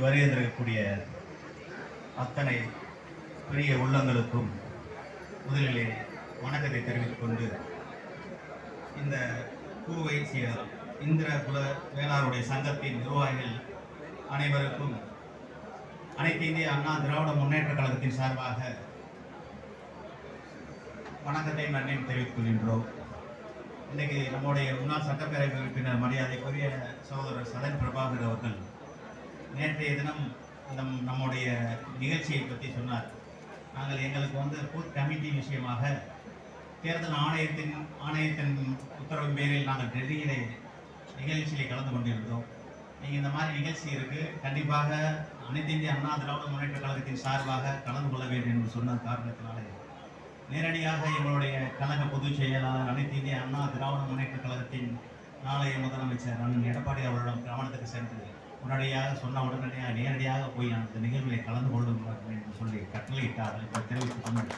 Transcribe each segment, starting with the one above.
வருகின்றிருக்கக்கூடிய அத்தனை பெரிய உள்ளங்களுக்கும் முதலிலே வணக்கத்தை தெரிவித்துக் கொண்டு இந்த பூவை சேர் இந்திர குல வேளாருடைய சங்கத்தின் நிர்வாகிகள் அனைவருக்கும் அனைத்து இந்திய அண்ணா திராவிட முன்னேற்ற கழகத்தின் சார்பாக வணக்கத்தை நன்றியும் தெரிவித்துக் கொள்கின்றோம். இன்றைக்கு நம்முடைய முன்னாள் சட்டப்பேரவை உறுப்பினர் மரியாதைக்குரிய சகோதரர் சதன் பிரபாகர் அவர்கள் நேற்றைய தினம் நம் நம்முடைய நிகழ்ச்சியை பற்றி சொன்னார். நாங்கள் எங்களுக்கு வந்து பூத் கமிட்டி விஷயமாக தேர்தல் ஆணையத்தின் ஆணையத்தின் உத்தரவின் பேரில் நாங்கள் டெல்லியிலே நிகழ்ச்சியிலே கலந்து கொண்டிருந்தோம். நீங்கள் இந்த மாதிரி நிகழ்ச்சி இருக்குது கண்டிப்பாக அனைத்து இந்திய அண்ணா திராவிட முன்னேற்ற கழகத்தின் சார்பாக கலந்து கொள்ள வேண்டும் என்று சொன்ன காரணத்தினாலே நேரடியாக எங்களுடைய கழக பொதுச் செயலாளர் அனைத்து இந்திய அண்ணா திராவிட முன்னேற்ற கழகத்தின் நாளைய முதலமைச்சர் அண்ணன் எடப்பாடி அவர்களிடம் கவனத்துக்கு சென்று உடனடியாக சொன்ன உடனடியாக நேரடியாக போய் அந்த நிகழ்வில் கலந்து கொள்ளுங்கள் என்று சொல்லி கட்டளையிட்டார்கள் இப்போ தெரிவித்துக்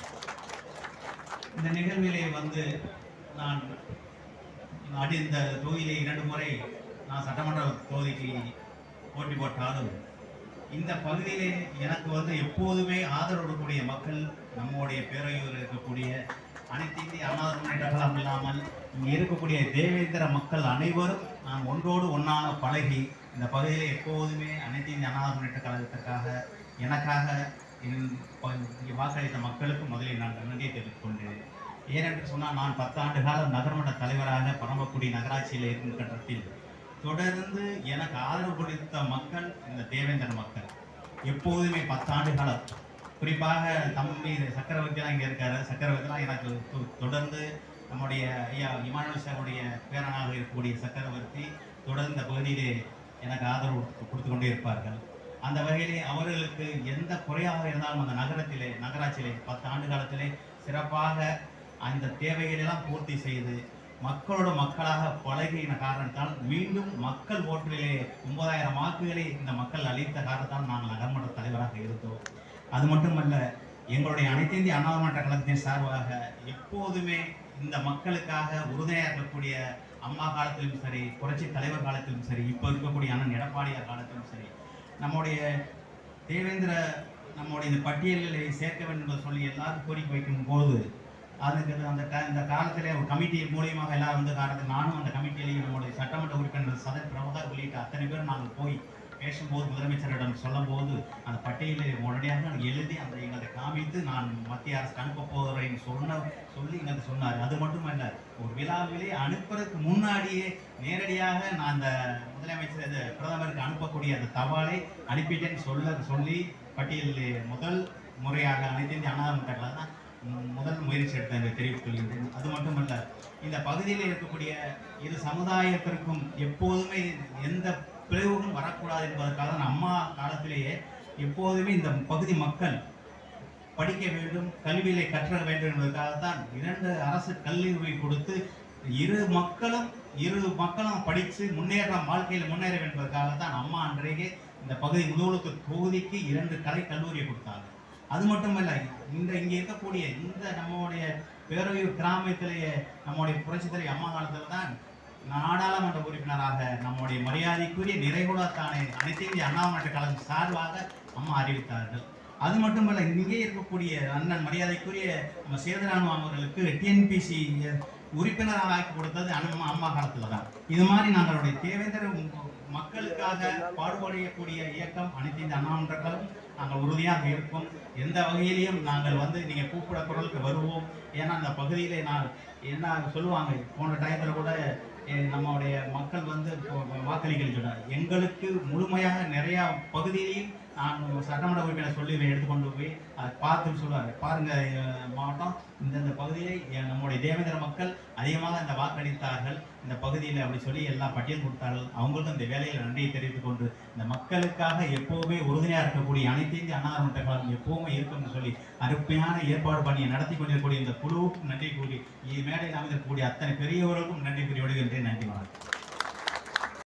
இந்த நிகழ்விலே வந்து நான் அடி இந்த தொகுதியிலே இரண்டு முறை நான் சட்டமன்ற தொகுதிக்கு போட்டி போட்டாலும் இந்த பகுதியிலே எனக்கு வந்து எப்போதுமே ஆதரவுடைய மக்கள் நம்முடைய பேரையூரில் இருக்கக்கூடிய அனைத்து இந்திய அண்ணா இல்லாமல் இங்கே இருக்கக்கூடிய தேவேந்திர மக்கள் அனைவரும் நான் ஒன்றோடு ஒன்றாக பழகி இந்த பகுதியில் எப்போதுமே அனைத்து இந்திய அண்ணா முன்னேற்ற எனக்காக இங்கே வாக்களித்த மக்களுக்கு முதலில் நான் நன்றியை தெரிவித்துக் கொண்டேன் ஏனென்று சொன்னால் நான் பத்தாண்டு காலம் நகர்மன்ற தலைவராக பரமக்குடி நகராட்சியில் இருக்கும் கட்டத்தில் தொடர்ந்து எனக்கு ஆதரவு கொடுத்த மக்கள் இந்த தேவேந்திர மக்கள். எப்போதுமே பத்தாண்டு காலம் குறிப்பாக தம்பி சக்கரவர்த்திலாம் இங்கே இருக்காரு. சக்கரவர்த்திலாம் எனக்கு தொ- தொடர்ந்து நம்முடைய ஐயா இமானுவல் சாருடைய பேரனாக இருக்கக்கூடிய சக்கரவர்த்தி தொடர்ந்து இந்த பகுதியிலே எனக்கு ஆதரவு கொடுத்து கொண்டே இருப்பார்கள். அந்த வகையிலே அவர்களுக்கு எந்த குறையாக இருந்தாலும் அந்த நகரத்திலே நகராட்சியிலே பத்து ஆண்டு காலத்திலே சிறப்பாக அந்த தேவைகளெல்லாம் பூர்த்தி செய்து மக்களோட மக்களாக பழகின காரணத்தால் மீண்டும் மக்கள் ஓட்டிலே ஒன்பதாயிரம் வாக்குகளை இந்த மக்கள் அளித்த காரணத்தால் நாங்கள் நகர்மன்ற தலைவராக இருந்தோம். அது மட்டுமல்ல எங்களுடைய அனைத்து இந்திய அண்ணா மாவட்ட கழகத்தின் சார்பாக எப்போதுமே இந்த மக்களுக்காக உறுதுணையாக இருக்கக்கூடிய அம்மா காலத்திலும் சரி புரட்சி தலைவர் காலத்திலும் சரி இப்போ இருக்கக்கூடிய அண்ணன் எடப்பாடியார் காலத்திலும் சரி நம்முடைய தேவேந்திர நம்முடைய இந்த பட்டியலில் சேர்க்க வேண்டும் என்று சொல்லி எல்லாரும் கோரிக்கை வைக்கும் போது அதுக்கு அந்த க- இந்த காலத்தில் ஒரு கமிட்டி மூலியமாக எல்லாரும் வந்து காரணத்தில் நானும் அந்த கமிட்டியிலையும் நம்முடைய சட்டமன்ற உறுப்பினர் சதன் பிரபதர் உள்ளிட்ட அத்தனை பேரும் நாங்கள் போய் பேசும்போது முதலமைச்சரிடம் சொல்லும்போது அந்த பட்டியலை உடனடியாக நான் எழுதி அந்த வந்து நான் மத்திய அரசுக்கு அனுப்ப போகிறேன்னு சொன்ன சொல்லி எங்களுக்கு சொன்னார். அது மட்டுமல்ல ஒரு விழாவிலே அனுப்புறதுக்கு முன்னாடியே நேரடியாக நான் அந்த முதலமைச்சர் பிரதமருக்கு அனுப்பக்கூடிய அந்த தபாலை அனுப்பிட்டேன்னு சொல்ல சொல்லி பட்டியலில் முதல் முறையாக அனைத்து இந்திய தான் முதல் முயற்சி எடுத்த தெரிவித்துக் கொள்கின்றேன் அது மட்டுமல்ல இந்த பகுதியில் இருக்கக்கூடிய இரு சமுதாயத்திற்கும் எப்போதுமே எந்த பிளவுகளும் வரக்கூடாது என்பதற்காக தான் அம்மா காலத்திலேயே எப்போதுமே இந்த பகுதி மக்கள் படிக்க வேண்டும் கல்வியிலே கற்ற வேண்டும் என்பதற்காகத்தான் இரண்டு அரசு கல்லூரி கொடுத்து இரு மக்களும் இரு மக்களும் படித்து முன்னேற வாழ்க்கையில் முன்னேற என்பதற்காகத்தான் அம்மா அன்றையே இந்த பகுதி முதுகுளத்து தொகுதிக்கு இரண்டு கலை கல்லூரியை கொடுத்தாங்க. அது மட்டுமல்ல இந்த இங்கே இருக்கக்கூடிய இந்த நம்மளுடைய பேரவையூர் கிராமத்திலேயே நம்முடைய புரட்சித்துறை அம்மா காலத்தில் தான் நாடாளுமன்ற உறுப்பினராக நம்முடைய மரியாதைக்குரிய நிறைகுடத்தானே அனைத்து இந்திய அண்ணா கழகம் சார்பாக அம்மா அறிவித்தார்கள். அது மட்டுமல்ல இங்கே இருக்கக்கூடிய அண்ணன் மரியாதைக்குரிய நம்ம சேதரானு அவர்களுக்கு டிஎன்பிசி உறுப்பினராக ஆக்கி கொடுத்தது அண்ணன் அம்மா காலத்தில் தான். இது மாதிரி நாங்களுடைய தேவேந்திர மக்களுக்காக பாடுபடக்கூடிய இயக்கம் அனைத்து இந்த அண்ணாமன்ற கழகம் நாங்கள் உறுதியாக இருப்போம். எந்த வகையிலையும் நாங்கள் வந்து நீங்கள் கூப்பிட குரலுக்கு வருவோம். ஏன்னா அந்த பகுதியிலே நான் என்ன சொல்லுவாங்க போன டயத்தில் கூட நம்மளுடைய மக்கள் வந்து இப்போ சொன்னார் எங்களுக்கு முழுமையாக நிறையா பகுதியிலையும் நான் சட்டமன்ற உறுப்பினர் சொல்லி எடுத்துக்கொண்டு போய் அதை பார்த்து சொல்லுவார். பாருங்க மாவட்டம் இந்தந்த பகுதியை நம்முடைய தேவேந்திர மக்கள் அதிகமாக இந்த வாக்களித்தார்கள். இந்த பகுதியில் அப்படி சொல்லி எல்லாம் பட்டியல் கொடுத்தார்கள். அவங்களுக்கும் இந்த வேலையில் நன்றியை தெரிவித்துக் கொண்டு இந்த மக்களுக்காக எப்போவுமே உறுதுணையாக இருக்கக்கூடிய அனைத்து இந்திய அண்ணா திராவிட கழகம் இருக்கும்னு சொல்லி அருமையான ஏற்பாடு பண்ணி நடத்தி கொண்டிருக்கக்கூடிய இந்த குழுவுக்கும் நன்றி கூறி இம்மேடையில் அமைந்திருக்கக்கூடிய அத்தனை பெரியவர்களுக்கும் நன்றி கூறி விடுகின்றேன் நன்றி வணக்கம்.